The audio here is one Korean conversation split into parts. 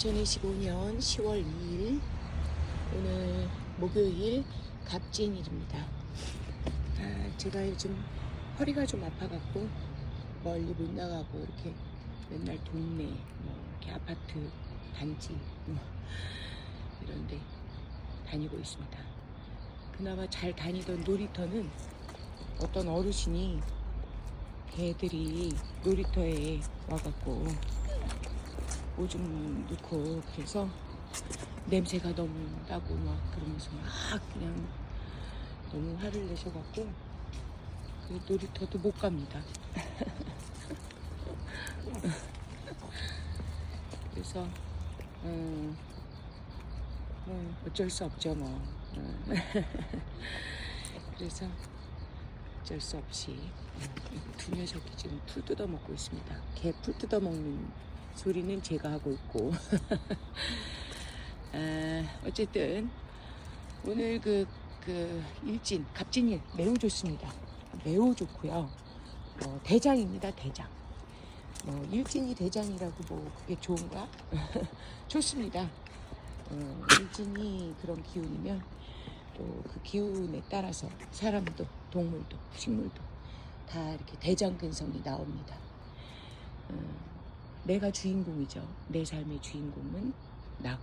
2025년 10월 2일 오늘 목요일 갑진일입니다. 아, 제가 요즘 허리가 좀 아파갖고 멀리 못 나가고 이렇게 맨날 동네 뭐 이렇게 아파트 단지 뭐 이런데 다니고 있습니다. 그나마 잘 다니던 놀이터는 어떤 어르신이 개들이 놀이터에 와갖고 오줌 넣고 그래서 냄새가 너무 나고 막 그러면서 막 그냥 너무 화를 내셔갖고 그 놀이터도 못 갑니다. 그래서 음, 뭐 어쩔 수 없죠 뭐. 음. 그래서 어쩔 수 없이 음, 두 녀석이 지금 풀 뜯어 먹고 있습니다. 개 풀 뜯어 먹는 소리는 제가 하고 있고. 아, 어쨌든 오늘 그, 그 일진 갑진일 매우 좋습니다. 매우 좋고요. 어, 대장입니다. 대장. 뭐 일진이 대장이라고 뭐 그게 좋은가? 좋습니다. 어, 일진이 그런 기운이면 또 그 기운에 따라서 사람도 동물도 식물도 다 이렇게 대장 근성이 나옵니다. 어, 내가 주인공이죠. 내 삶의 주인공은 나고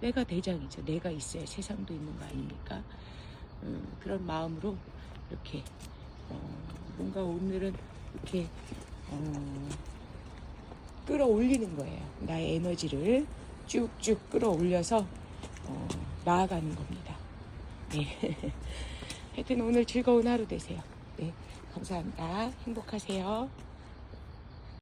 내가 대장이죠. 내가 있어야 세상도 있는 거 아닙니까? 음, 그런 마음으로 이렇게 어, 뭔가 오늘은 이렇게 어, 끌어올리는 거예요. 나의 에너지를 쭉쭉 끌어올려서 어, 나아가는 겁니다. 네. 하여튼 오늘 즐거운 하루 되세요. 네, 감사합니다. 행복하세요.